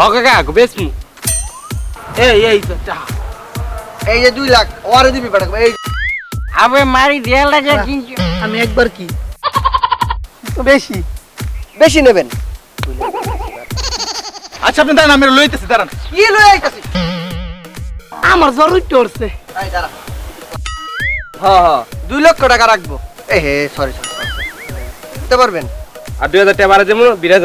হ কাকা বেশ এই এই তো চা এই যে দুই লাখ ওয়ারে দিবি বেটা এই আবে মারি দেয়ালটা যে কিনছি। আমি একবার কি? বেশি বেশি নেবেন। আচ্ছা আপনি দাঁড়ান আমি লইতেছি দাঁড়ান। কি লই আইতাছি আমার জরুরি টরছে এই দাঁড়া। হ্যাঁ হ্যাঁ দুই লক্ষ টাকা রাখব। এ হে সরি সরি দিতে পারবেন? আর দুই হাজার টাকা বাড়া দেবো বিরাজ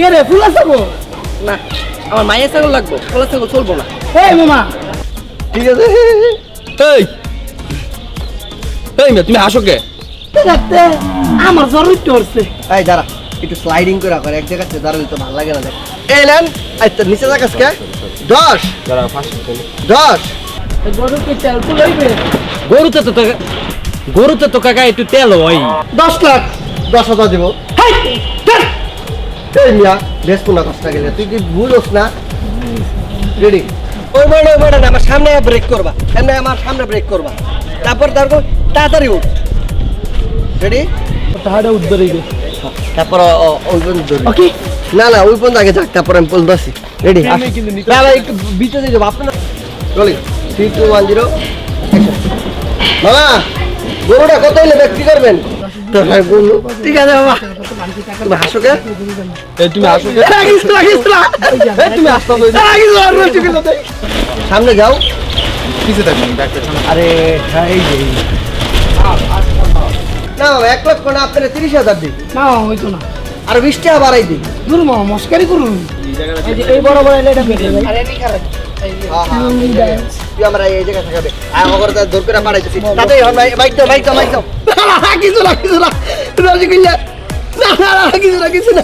কে রে ফুল গো না আমার মায়ের ছাগল লাগবো খোলা ছাগল চলবো না। এই মামা। ঠিক আছে। এই। এই মেয়ে, তুমি হাসো কে? দেখতে আমার জরুরি টরছে এই দাঁড়া একটু স্লাইডিং করে রাখো এক জায়গাতে দাঁড়ালে তো ভালো লাগে না দেখ। এই নেন নিচে থাকাস কে? দশ। দশ। গরুকে তেল গরুতে তো তো- গরুতে তো কাকা একটু তেল হয়। দশ লাখ। দশ হাজার দেবো। হাই। ধ্যাৎ। এই মিয়া বেশ কোনা কষ্ট গেলে। তুই কি ভুলোস না? রেডি ওই মানে ওই মানে আমার সামনে ব্রেক করবা। এমনি আমার সামনে ব্রেক করবা। তারপর তারপর তাড়াতাড়ি উঠ। রেডি তাহাটা উদ্ধারইবে তারপর ও- ও- ওই পর্যন্ত। ওকে না না ওই পর্যন্ত আগে যাক তারপর আমি বলতে আসি। রেডি না ভাই একটু বিচে দিয়ে যাব। আপনার চলি। থ্রি টু ওয়ান জিরো বাবা গরুটা কত হইলে বিক্রি করবেন? ঠিক আছে বাবা তুমি হাসো কে? তুমি হাসো কে? তুমি আসতে? সামনে যাও। থাকবেন আরে হ্যাঁ, এই যে। না বাবা এক লক্ষ না আপনার তিরিশ হাজার দিই না হইতো না। আর বিশ টাকা বাড়াই দিই দূর মামা মস্কারি করুন। এই এই বড় বড় এলাকা পেটে আরে নি খারাপ। আমরা এই জায়গায় থাকাবে আর ওপরে তার করে পাঠাইতেছি। তাতে বাইক দাও বাইক দাও বাইক দাও কিছু না কিছু না। রসগোল্লা না না না কিছু না কিছু না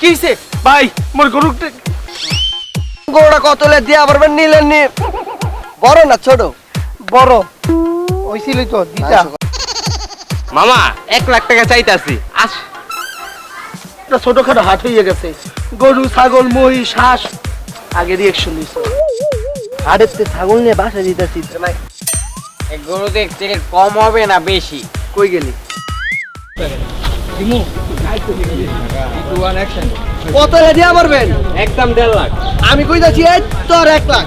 কি হইছে? ভাই মোর গরু গরুটা কত লে দিয়া পারবেন নিলেন নি? বড় না ছোট? বড়। হইছিলই তো দিতা। মামা এক লাখ টাকা চাইতাছি। আস। একটা ছোটখাটো হাট হয়ে গেছে। গরু ছাগল মহিষ হাঁস। আগে রিয়েকশন দিছে হাড়ের তে ছাগল নিয়ে বাসা দিতেছি গরুতে থেকে কম হবে না বেশি। কই গেলি? কত একদম দেড় লাখ। আমি কই যাচ্ছি এই তোর এক লাখ।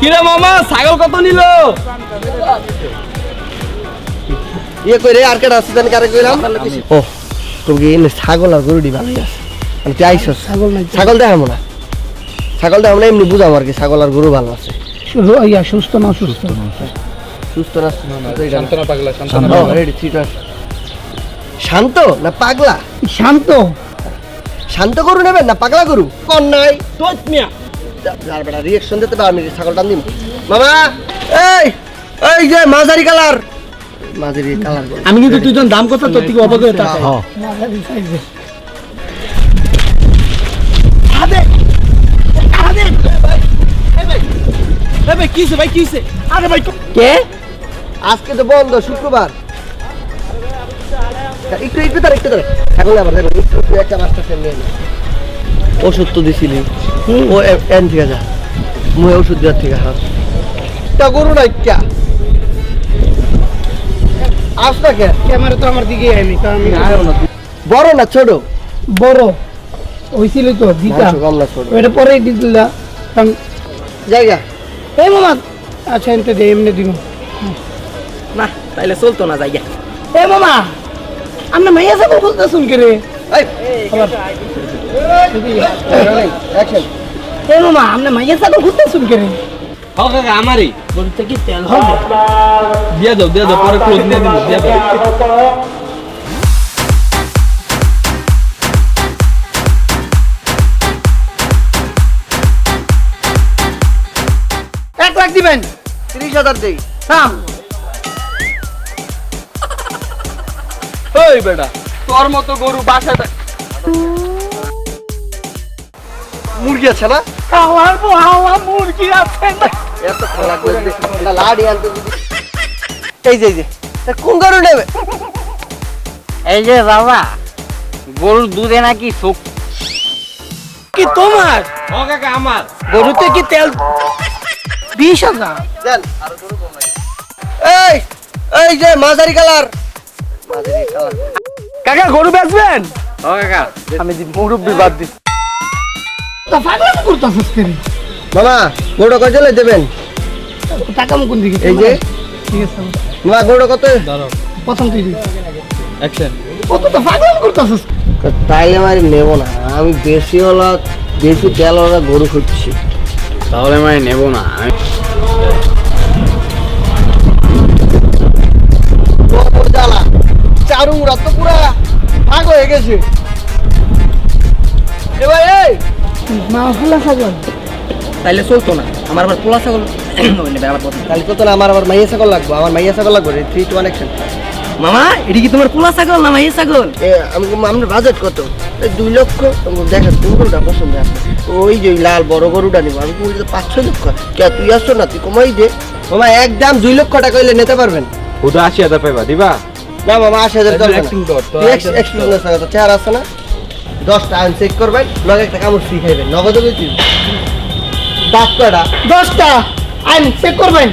কিরে মামা ছাগল কত নিল? ইয়ে কই রে আর কেটা আছে জানি কারে কইলাম? ও। তুমি এনে ছাগল আর গরু দিবা আমি তুই আইসস ছাগল নাই ছাগল দেখাবো না ছাগল দেখাবো না এমনি বুঝাবো আর কি ছাগল আর গরু ভালো আছে। ইয়া সুস্থ না সুস্থ সুস্থ না শান্তনা পাগলা শান্তনা. শান্ত। না পাগলা। শান্ত শান্ত। গরু নেবেন না পাগলা গরু? কন নাই? যার বেটা রিয়েকশন দিতে পারো আমি ছাগলটা দিন মামা এই এই যে মাঝারি কালার আমি কিন্তু যখন দাম কথা তোর থেকে অবগত হ্যাঁ। ভাই কিছে ভাই কিছে আরে ভাই কে? আজকে তো বন্ধ শুক্রবার। একটু একটু তার একটু তার এখন আবার একটু একটু একটা মাস্টার নিয়ে ওষুধ তো দিছিলি। ও এন ঠিক আছে মুই ওষুধ দেওয়ার ঠিক আছে তা গরু নাই ক্যা আসটা কে ক্যামেরা তো আমার দিকে আইনি আমি বড় না ছোট বড় হইছিল তো দিতা ওটা পরে দিলা জায়গা এই মামা আচ্ছা এনতে দে এমনি দিব না তাইলে চলতো না জায়গা এ মামা আমরা মাইয়া যাব বলতে শুন কে রে অ্যাকশন এ মামা আমরা মাইয়া যাব ঘুরতে শুন কে রে হ আমারই। বলতে কি তেল হবে। দিয়ে দাও দিয়ে দাও পরে ক্লোজ নিয়ে দিবো দিয়ে দাও। এক লাখ দিবেন। তিরিশ হাজার দেই। নাম এই বেটা তোর মতো গরু বাসাটা মুরগি আছে না? খাওয়ার হাওয়া মুরগি আছে না। এত খারাপ করে না লাড়ি আনতে এই যে এই যে। তা কোন গরু নেবে? এই যে বাবা গরুর দুধে নাকি শোক কি তোমার? ও কাকা আমার। গরুতে কি তেল? বিশ হাজার দেন এই এই যে মাঝারি কালার। মাঝারি কালার। কাকা গরু বেচবেন? ও কাকা আমি মুরব্বি বাদ দি তা ফাগলামি করতাছিস কেন মামা গরুটা কত চলে দেবেন? টাকা মুকুন দিকে এই যে। ঠিক আছে মামা গরুটা কত? দাঁড়াও। প্রথম তুই অ্যাকশন কত তো ফাগলামি করতাছিস তাইলে আমার নেব না। আমি বেশি হলা বেশি তেল ওরা গরু খুঁজছি। তাহলে মানে নেব না। আমি জ্বালা চারু মুড়া তো পুরা ভাগ হয়ে গেছে। মা ফুলা ছাগল। তাইলে চলতো না। আমার আবার পোলা ছাগল আবার কথা তাহলে তো না আমার আবার মাইয়া ছাগল লাগবে আমার মাইয়া ছাগল লাগবে থ্রি টু ওয়ান অ্যাকশন মামা এটা কি তোমার পোলা ছাগল না মাইয়া ছাগল? আমি আপনার বাজেট কত? দুই লক্ষ দেখেন তুমি পছন্দ আছে? ওই যে ওই লাল বড় গরুটা নিবো আমি বলি তো পাঁচ ছয় লক্ষ? কে তুই আসছো না? তুই কমাই দে। মামা একদম দুই লক্ষ টাকা হইলে নিতে পারবেন। ওটা আশি হাজার পাইবা দিবা? না মামা আশি হাজার চেহারা আছে না? দশটা আইন চেক করবেন লগে একটা কামড় শিখাইবেন নগদ দিন। দাঁত কয়টা? দশটা আইন চেক করবেন।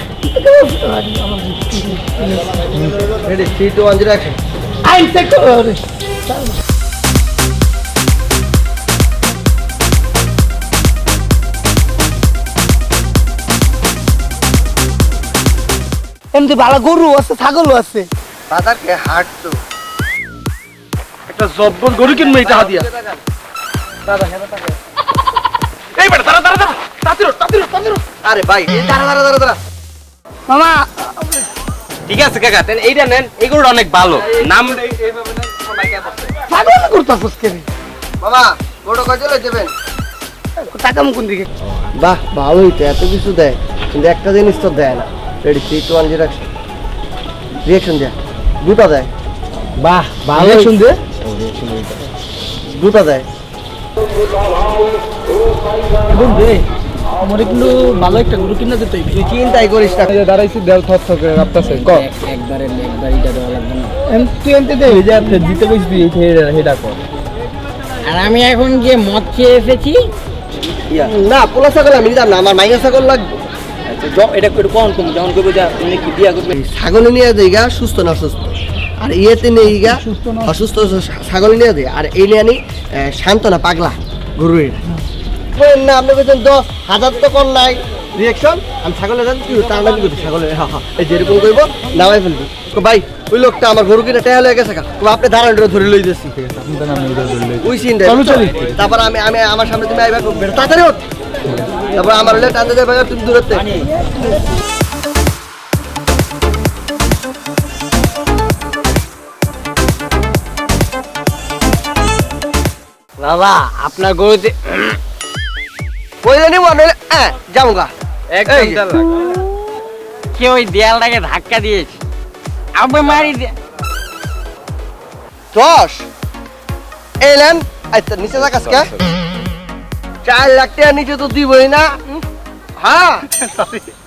Ready three two one zero action আইন চেক কর এমনি ভালো গরু আছে ছাগলও আছে। বাজারকে হাঁটতো একটা জব্বর গরু কিনবো এটা হাদিয়া এই বেটা দাঁড়া দাঁড়া দাঁড়া। তাতিরো তাতিরো তাতিরো আরে ভাই এই দাঁড়া দাঁড়া দাঁড়া দাঁড়া। মামা। ঠিক আছে কাকা তাহলে এইটা নেন। এগুলো অনেক ভালো। নাম পাগল করতাছিস কেন? মামা বড় কয় চলে দেবেন? টাকা মুকুন দিকে। বাহ ভালোই তো এত কিছু দেয়। কিন্তু একটা জিনিস তো দেয় না। Ready three two one zero reaction দেয়। দুটো দেয়। বাহ ভালো রিয়াকশন দে দুটো দেয় আমার কিন্তু ভালো একটা গরু কিনা দিতে তুই চিন্তাই করিস না। দাঁড়াইছি দেড় থর থর করে একবারে একবার এটা দেওয়া লাগবে না। তুই এনতে দে এই যে আপনি হেডা কর। আর আমি এখন যে মদ খেয়ে এসেছি না পোলা ছাগল আমি নিতাম না আমার মাইয়া ছাগল লাগবে। এটা একটু কম কম যেমন করব যা তুমি কি বিয়া করবে? ছাগল নিয়ে দেয় গা সুস্থ না অসুস্থ? আর ইয়েতে নেই গা অসুস্থ ছাগল নিয়ে দেয় আর এই নিয়ে আনি আহ, শান্ত না পাগলা গরু বলেন না আপনি বলছেন দশ হাজার তো কম নাই। রিয়েকশন আমি ছাগলের দাম কি করছি ছাগলের হা হা এই যেরকম করব নামাই ফেলবি। ভাই ওই লোকটা আমার গরু কিনে টেয়া হয়ে গেছে কা আপনি দাঁড়ান ধরে লই এটা ওই সিন চলো, চলো। তারপর আমি আমি আমার সামনে তুমি আইবা তাড়াতাড়ি তারপর আমার হলে টানতে যাবে তুমি দূরত্বে। বাবা আপনার গরুতে ওই হ্যাঁ একদম। কে ওই দেয়ালটাকে ধাক্কা দিয়েছে। আবে মারি দে। দশ। এলেন আচ্ছা নিচে চার লাখ টাকা নিচে তো দিবই না। হ্যাঁ।